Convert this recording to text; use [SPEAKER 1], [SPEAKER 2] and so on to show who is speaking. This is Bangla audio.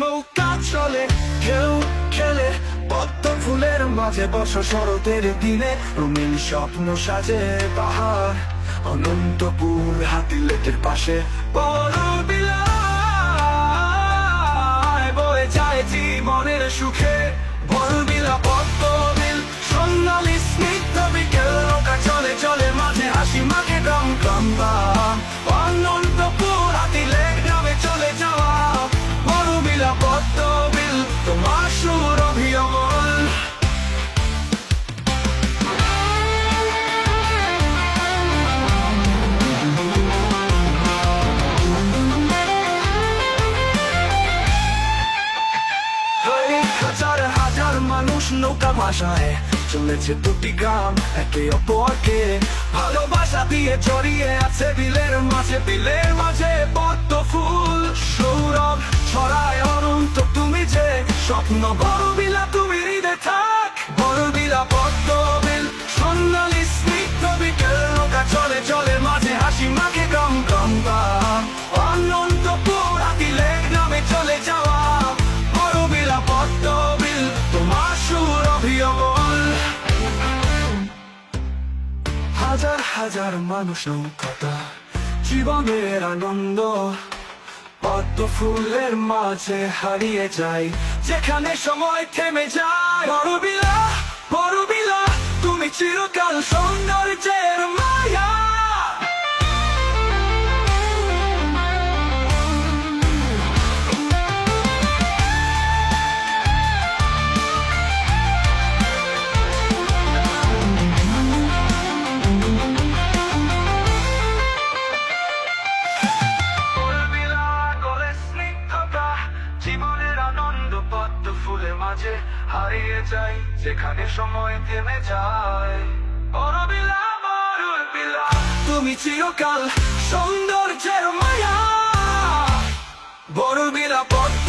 [SPEAKER 1] নৌকা চলে কেউ খেলে, পদ্ম ফুলের মাঝে বর্ষ শরতের দিনে। রঙিন স্বপ্ন সাজে পাহাড়, অনন্তপুর হাতি লেকের পাশে। বড় জীবনের সুখে বড় বিলা পদ্ম বিল সন্ন্যালী স্নিগ্ধ বিকেল নৌকা চলে চলে মাঝে হাসি মাকে গ্রাম গ্রাম বা অনন্তপুর হাতি লেগ গ্রামে চলে যাওয়া। বড় বিলা পদ্ম বিল তোমার সুর অভিয়মল মানুষ নৌকা ভাষায় চলেছে দুটি গ্রাম, একে অপরকে ভালোবাসা দিয়ে জড়িয়ে আছে বিলের মাঝে বিলের মাঝে পদ্ম ফুল। সৌরভ, ছড়ায় অনন্ত, তুমি যে স্বপ্ন বড় বিলা হাজার হাজার মানুষ কথা জীবনের আনন্দ। পদ্ম ফুলের মাঝে হারিয়ে যায় যেখানে সময় থেমে যায়। বড় বিলা বড় বিলা তুমি চিরকাল সৌন্দর্যের মাঝে হারিয়ে যাই, যেখানে সময় থেমে যায়। বড়বিলা বড়বিলা তুমি চিরকাল সৌন্দর্যের মায়া। বড়বিলা পদ্ম